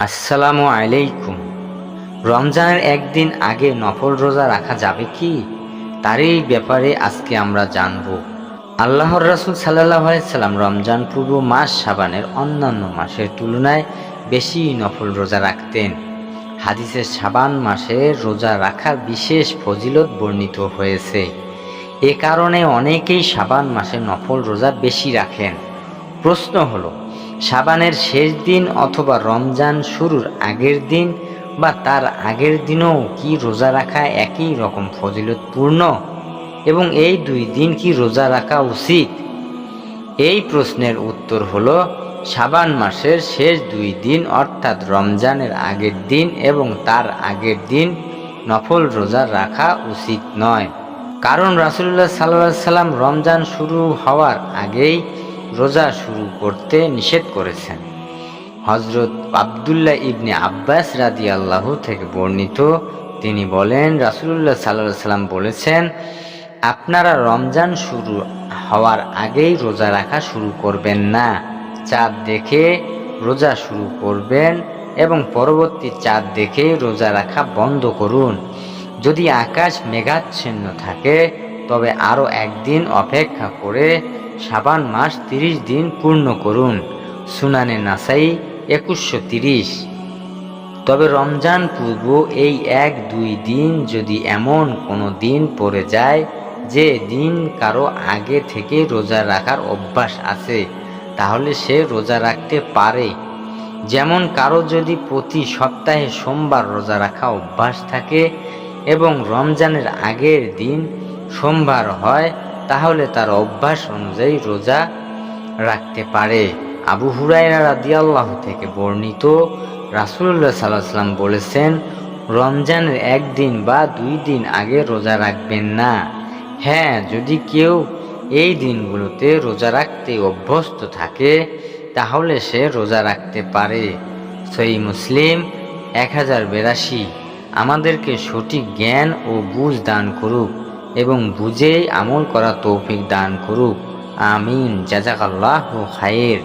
আসসালামু আলাইকুম। রমজানের একদিন আগে নফল রোজা রাখা যাবে কি? তারই ব্যাপারে আজকে আমরা জানব। আল্লাহর রাসুল সাল্লাহ সাল্লাম রমজান পূর্ব মাস সাবানের অন্যান্য মাসের তুলনায় বেশি নফল রোজা রাখতেন। হাদিসের সাবান মাসে রোজা রাখার বিশেষ ফজিলত বর্ণিত হয়েছে। এ কারণে অনেকেই সাবান মাসে নফল রোজা বেশি রাখেন। প্রশ্ন হলো সাবানের শেষ দিন অথবা রমজান শুরুর আগের দিন বা তার আগের দিনও কি রোজা রাখা একই রকম ফজিলতপূর্ণ? এবং এই দুই দিন কি রোজা রাখা উচিত? এই প্রশ্নের উত্তর হল, সাবান মাসের শেষ দুই দিন অর্থাৎ রমজানের আগের দিন এবং তার আগের দিন নফল রোজা রাখা উচিত নয়। কারণ রাসুল্লাহ সাল্লাহ সাল্লাম রমজান শুরু হওয়ার আগেই রোজা শুরু করতে নিষেধ করেছেন। হজরত আবদুল্লাহ ইবনে আব্বাস রাদি আল্লাহ থেকে বর্ণিত, তিনি বলেন রাসুল্লাহ সাল্লাহ সাল্লাম বলেছেন, আপনারা রমজান শুরু হওয়ার আগেই রোজা রাখা শুরু করবেন না। চাঁদ দেখে রোজা শুরু করবেন এবং পরবর্তী চাঁদ দেখে রোজা রাখা বন্ধ করুন। যদি আকাশ মেঘাচ্ছন্ন থাকে, তবে আরও একদিন অপেক্ষা করে সাবান মাস তিরিশ দিন পূর্ণ করুন। সুনানে নাসাই একুশশো তিরিশ। তবে রমজান পূর্ব এই এক দুই দিন যদি এমন কোনো দিন পড়ে যায়, যে দিন কারও আগে থেকে রোজা রাখার অভ্যাস আছে, তাহলে সে রোজা রাখতে পারে। যেমন কারও যদি প্রতি সপ্তাহে সোমবার রোজা রাখা অভ্যাস থাকে এবং রমজানের আগের দিন সোমবার হয় তাহলে তার অভ্যাস অনুযায়ী রোজা রাখতে পারে। আবু হুরাইরা রাদিয়াল্লাহ থেকে বর্ণিত রাসুল্লাহ সাল্লাহ সাল্লাম বলেছেন, রমজানের একদিন বা দুই দিন আগে রোজা রাখবেন না। হ্যাঁ যদি কেউ এই দিনগুলোতে রোজা রাখতে অভ্যস্ত থাকে, তাহলে সে রোজা রাখতে পারে। সই মুসলিম এক হাজার বেরাশি। আমাদেরকে সঠিক জ্ঞান ও বুঝ দান করুক। এবং বুঝে আমল করা তৌফিক দান করুক। আমিন। জাজাকাল্লাহ খায়ের